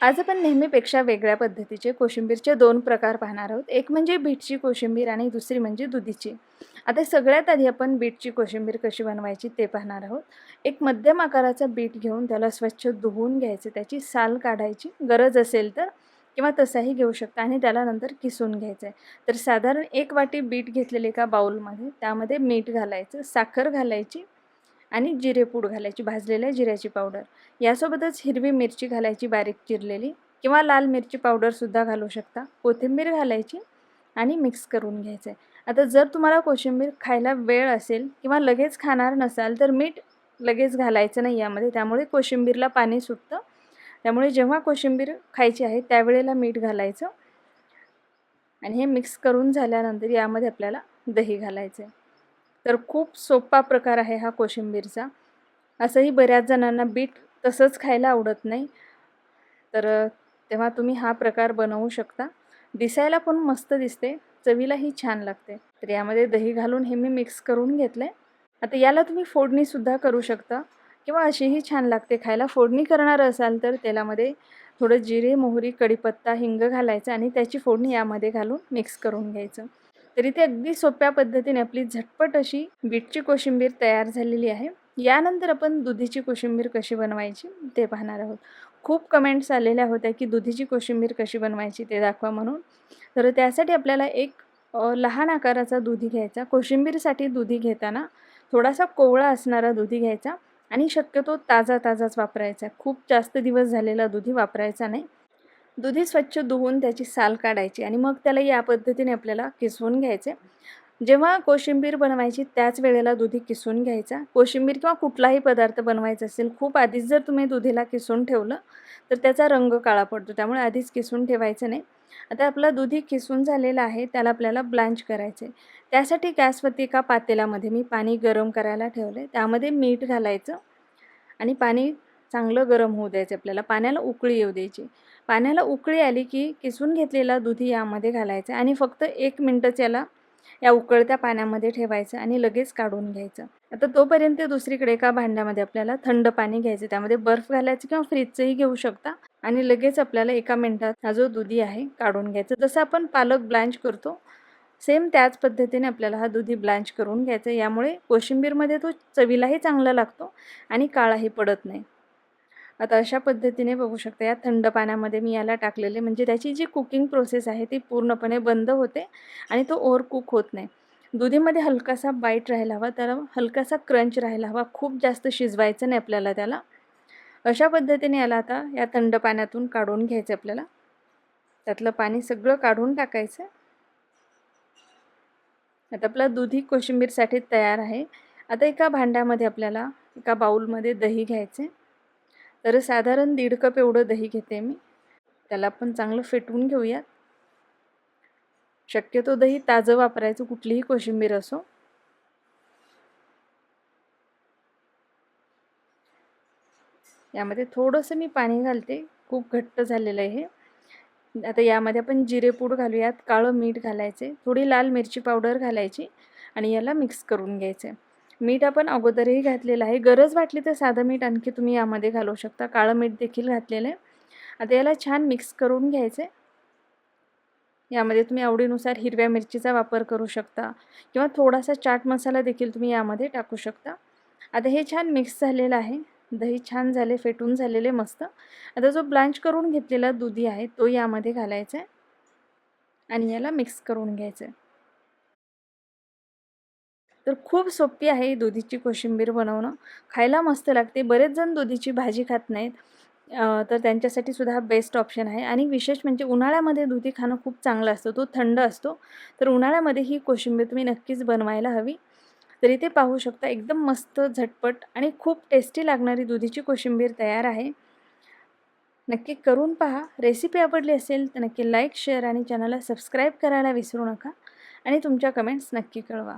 आज आपण नेहमीपेक्षा वेगळ्या पद्धतीचे कोशिंबीरचे दोन प्रकार पाहणार आहोत. एक म्हणजे बीटची कोशिंबीर आणि दुसरी म्हणजे दुधीची. आता सगळ्यात आधी आपण बीटची कोशिंबीर कशी बनवायची ते पाहणार आहोत. एक मध्यम आकाराचा बीट घेऊन त्याला स्वच्छ धुवून घ्यायचं त्याची साल काढायची. गरज असेल तर किंवा तसाही घेऊ शकता आणि त्याला नंतर किसून घ्यायचं आहे. तर साधारण एक वाटी बीट घेतलेले एका बाऊलमध्ये त्यामध्ये मीठ घालायचं साखर घालायची आणि जिरेपूड घालायची भाजलेल्या जिऱ्याची पावडर यासोबतच हिरवी मिरची घालायची बारीक चिरलेली. किंवा लाल मिरची पावडरसुद्धा घालू शकता. कोथिंबीर घालायची आणि मिक्स करून घ्यायचं आहे आता जर तुम्हाला कोशिंबीर खायला वेळ असेल किंवा लगेच खाणार नसाल तर मीठ लगेच घालायचं नाही यामध्ये. त्यामुळे कोशिंबीरला पाणी सुटतं. त्यामुळे जेव्हा कोशिंबीर खायची आहे त्यावेळेला मीठ घालायचं. आणि हे मिक्स करून झाल्यानंतर यामध्ये आपल्याला दही घालायचं आहे तर खूप सोपा प्रकार आहे हा कोशिंबीरचा. असंही बऱ्याच जणांना बीट तसंच खायला आवडत नाही. तर तेव्हा तुम्ही हा प्रकार बनवू शकता. दिसायला पण मस्त दिसते चवीलाही छान लागते. तर यामध्ये दही घालून हे मी मिक्स करून घेतलं आहे आता याला तुम्ही फोडणीसुद्धा करू शकता. किंवा अशीही छान लागते खायला. फोडणी करणार असाल तर तेलामध्ये थोडं जिरे मोहरी कडीपत्ता हिंग घालायचं आणि त्याची फोडणी यामध्ये घालून मिक्स करून घ्यायचं. तर इथे अगदी सोप्या पद्धतीने आपली झटपट अशी बीटची कोशिंबीर तयार झालेली आहे. यानंतर आपण दुधीची कोशिंबीर कशी बनवायची ते पाहणार आहोत. खूप कमेंट्स आलेल्या होत्या की दुधीची कोशिंबीर कशी बनवायची ते दाखवा म्हणून. तर त्यासाठी आपल्याला एक लहान आकाराचा दुधी घ्यायचा. कोशिंबीरसाठी दुधी घेताना थोडासा कोवळा असणारा दुधी घ्यायचा आणि शक्यतो ताजा ताजाच वापरायचा. खूप जास्त दिवस झालेला दुधी वापरायचा नाही. दुधी स्वच्छ धुवून त्याची साल काढायची आणि मग त्याला या पद्धतीने आपल्याला किसवून घ्यायचे. जेव्हा कोशिंबीर बनवायची त्याच वेळेला दुधी किसून घ्यायचा. कोशिंबीर किंवा कुठलाही पदार्थ बनवायचा असेल खूप आधीच जर तुम्ही दुधीला किसून ठेवलं तर त्याचा रंग काळा पडतो. त्यामुळे आधीच किसून ठेवायचं नाही. आता आपला दुधी किसून झालेला आहे त्याला आपल्याला ब्लांच करायचे त्यासाठी गॅसवरती एका पातेल्यामध्ये मी पाणी गरम करायला ठेवले त्यामध्ये मीठ घालायचं आणि पाणी चांगलं गरम होऊ द्यायचं आपल्याला पाण्याला उकळी येऊ द्यायची. पाण्याला उकळी आली की किसून घेतलेला दुधी यामध्ये घालायचं आणि फक्त एक मिनटंच याला या उकळत्या पाण्यामध्ये ठेवायचं आणि लगेच काढून घ्यायचं. आता तोपर्यंत दुसरीकडे एका भांड्यामध्ये आपल्याला थंड पाणी घ्यायचं त्यामध्ये बर्फ घालायचं किंवा फ्रीजचंही घेऊ शकता आणि लगेच आपल्याला एका मिनटात हा जो दुधी आहे काढून घ्यायचा. जसं आपण पालक ब्लांच करतो सेम त्याच पद्धतीने आपल्याला हा दुधी ब्लांच करून घ्यायचा. यामुळे कोशिंबीरमध्ये तो चवीलाही चांगला लागतो आणि काळाही पडत नाही. आता अशा पद्धतीने बघू शकता या थंड पाण्यामध्ये मी याला टाकलेले. म्हणजे त्याची जी कुकिंग प्रोसेस आहे ती पूर्णपणे बंद होते आणि तो ओव्हर कुक होत नाही. दुधीमध्ये हलकासा बाईट राहायला हवा त्याला हलकासा क्रंच राहायला हवा. खूप जास्त शिजवायचं नाही आपल्याला त्याला. अशा पद्धतीने याला आता या थंड पाण्यातून काढून घ्यायचं आपल्याला. त्यातलं पाणी सगळं काढून टाकायचं. आता आपला दुधी कोशिंबीरसाठी तयार आहे. आता एका भांड्यामध्ये आपल्याला एका बाऊलमध्ये दही घ्यायचे. तर साधारण दीड कप एवढं दही घेते मी. त्याला पण चांगलं फेटवून घेऊयात. शक्यतो दही ताजं वापरायचं कुठलीही कोशिंबीर असो. यामध्ये थोडंसं मी पाणी घालते. खूप घट्ट झालेलं आहे हे. आता यामध्ये आपण जिरेपूड घालूयात काळं मीठ घालायचे थोडी लाल मिरची पावडर घालायची आणि याला मिक्स करून घ्यायचं. आहे मीठ आपण अगोदरही घातलेलं आहे. गरज वाटली तर साधं मीठ आणखी तुम्ही यामध्ये घालू शकता. काळं मीठ देखील घातलेलं आहे. आता याला छान मिक्स करून घ्यायचं आहे यामध्ये तुम्ही आवडीनुसार हिरव्या मिरचीचा वापर करू शकता. किंवा थोडासा चाट मसाला देखील तुम्ही यामध्ये टाकू शकता. आता हे छान मिक्स झालेलं आहे. दही छान झाले फेटून झालेले मस्त. आता जो ब्लांच करून घेतलेला दुधी आहे तो यामध्ये घालायचा आहे. आणि याला मिक्स करून घ्यायचं आहे तर खूप सोपी आहे दुधीची कोशिंबीर बनवणं. खायला मस्त लागते. बरेच जण दुधीची भाजी खात नाहीत. तर त्यांच्यासाठी सुद्धा हा बेस्ट ऑप्शन आहे. आणि विशेष म्हणजे उन्हाळ्यामध्ये दुधी खाणं खूप चांगलं असतं. तो थंड असतो. तर उन्हाळ्यामध्ये ही कोशिंबीर तुम्ही नक्कीच बनवायला हवी. तर इथे पाहू शकता एकदम मस्त झटपट आणि खूप टेस्टी लागणारी दुधीची कोशिंबीर तयार आहे. नक्की करून पहा. रेसिपी आवडली असेल तर नक्की लाईक शेअर आणि चॅनलला सबस्क्राईब करायला विसरू नका. आणि तुमच्या कमेंट्स नक्की कळवा.